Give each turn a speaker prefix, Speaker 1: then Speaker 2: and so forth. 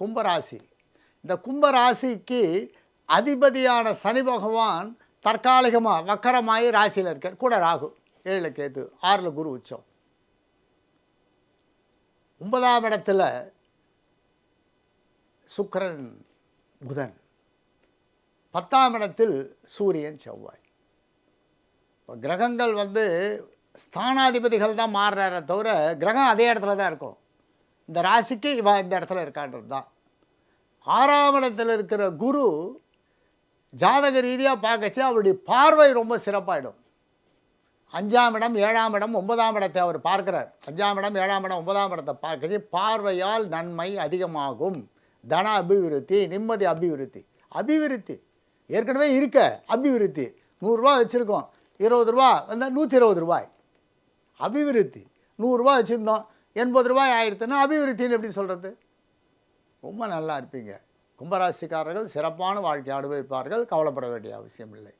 Speaker 1: கும்பராசி. இந்த கும்பராசிக்கு அதிபதியான சனி பகவான் தற்காலிகமாக வக்கரமாகி ராசியில் இருக்கார். கூட ராகு ஏழில் கேது ஆறில் குரு உச்சம். ஒன்பதாம் இடத்துல சுக்கரன் புதன். பத்தாம் இடத்தில் சூரியன் செவ்வாய். இப்போ கிரகங்கள் வந்து ஸ்தானாதிபதிகள் தான் மாறுறாரே தவிர கிரகம் அதே இடத்துல தான் இருக்கும். இந்த ராசிக்கு இவன் இந்த இடத்துல இருக்கான்றது தான். ஆறாம் இடத்துல இருக்கிற குரு ஜாதக ரீதியாக பார்க்கச்சு அவருடைய பார்வை ரொம்ப சிறப்பாகிடும் அஞ்சாம் இடம் ஏழாம் இடம் ஒன்பதாம் இடத்தை அவர் பார்க்கிறார். அஞ்சாம் இடம் ஏழாம் இடம் ஒன்பதாம் இடத்தை பார்க்கச்சு பார்வையால் நன்மை அதிகமாகும். தன அபிவிருத்தி நிம்மதி அபிவிருத்தி. அபிவிருத்தி. ஏற்கனவே இருக்க அபிவிருத்தி. நூறுரூவா வச்சுருக்கோம். இருபது ரூபா வந்தால் நூற்றி இருபது ரூபாய். அபிவிருத்தி. நூறுரூவா வச்சுருந்தோம். எண்பது ரூபாய் ஆயிடுத்துன்னா அபிவிருத்தின்னு எப்படி சொல்கிறது ரொம்ப நல்லா இருப்பீங்க. கும்பராசிக்காரர்கள் சிறப்பான வாழ்க்கை அனுபவிப்பார்கள். கவலைப்பட வேண்டிய அவசியம் இல்லை